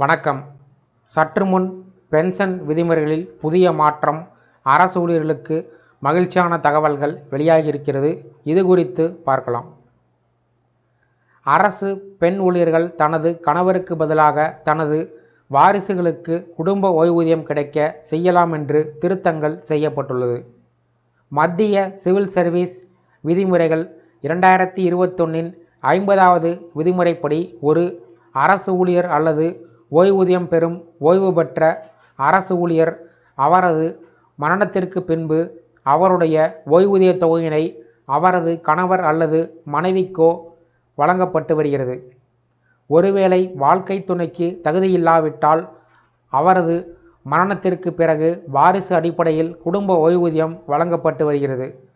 வணக்கம். சற்று முன் பென்ஷன் விதிமுறைகளில் புதிய மாற்றம் அரசு ஊழியர்களுக்கு மகிழ்ச்சியான தகவல்கள் வெளியாகியிருக்கிறது. இது குறித்து பார்க்கலாம். அரசு பெண் ஊழியர்கள் தனது கணவருக்கு பதிலாக தனது வாரிசுகளுக்கு குடும்ப ஓய்வூதியம் கிடைக்க செய்யலாம் என்று திருத்தங்கள் செய்யப்பட்டுள்ளது. மத்திய சிவில் சர்வீஸ் விதிமுறைகள் இரண்டாயிரத்தி இருபத்தொன்னின் ஐம்பதாவது விதிமுறைப்படி ஒரு அரசு ஊழியர் அல்லது ஓய்வூதியம் பெறும் ஓய்வு பெற்ற அரசு ஊழியர் அவரது மரணத்திற்கு பின்பு அவருடைய ஓய்வூதியத் தொகையினை அவரது கணவர் அல்லது மனைவிக்கோ வழங்கப்பட்டு வருகிறது. ஒருவேளை வாழ்க்கை துணைக்கு தகுதியில்லாவிட்டால் அவரது மரணத்திற்கு பிறகு வாரிசு அடிப்படையில் குடும்ப ஓய்வூதியம் வழங்கப்பட்டு வருகிறது.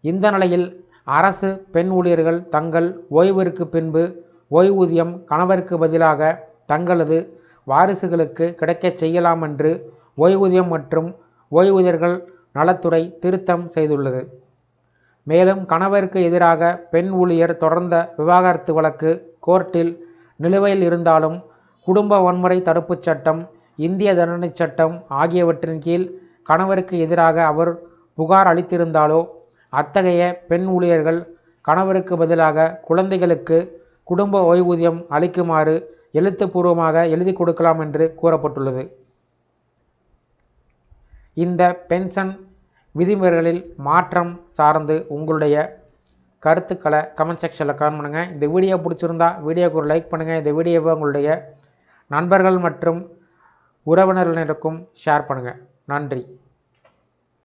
இந்த நிலையில் அரசு பெண் ஊழியர்கள் தங்கள் ஓய்விற்கு பின்பு ஓய்வூதியம் கணவருக்கு பதிலாக தங்களது வாரிசுகளுக்கு கிடைக்கச் செய்யலாம் என்று ஓய்வூதியம் மற்றும் ஓய்வூதியர்கள் நலத்துறை திருத்தம் செய்துள்ளது. மேலும் கணவருக்கு எதிராக பெண் ஊழியர் தொடர்ந்த விவாகரத்து வழக்கு கோர்ட்டில் நிலுவையில் இருந்தாலும் குடும்ப வன்முறை தடுப்புச் சட்டம் இந்திய தண்டனைச் சட்டம் ஆகியவற்றின் கீழ் கணவருக்கு எதிராக அவர் புகார் அளித்திருந்தாலோ அத்தகைய பெண் ஊழியர்கள் கணவருக்கு பதிலாக குழந்தைகளுக்கு குடும்ப ஓய்வூதியம் அளிக்குமாறு எழுத்துப்பூர்வமாக எழுதி கொடுக்கலாம் என்று கூறப்பட்டுள்ளது. இந்த பென்ஷன் விதிமுறைகளில் மாற்றம் சார்ந்து உங்களுடைய கருத்துக்களை கமெண்ட் செக்ஷனில் கமெண்ட் பண்ணுங்கள் இந்த வீடியோ பிடிச்சிருந்தா வீடியோக்கு ஒரு லைக் பண்ணுங்கள் இந்த வீடியோவை உங்களுடைய நண்பர்கள் மற்றும் உறவினர்களினருக்கும் ஷேர் பண்ணுங்கள் நன்றி.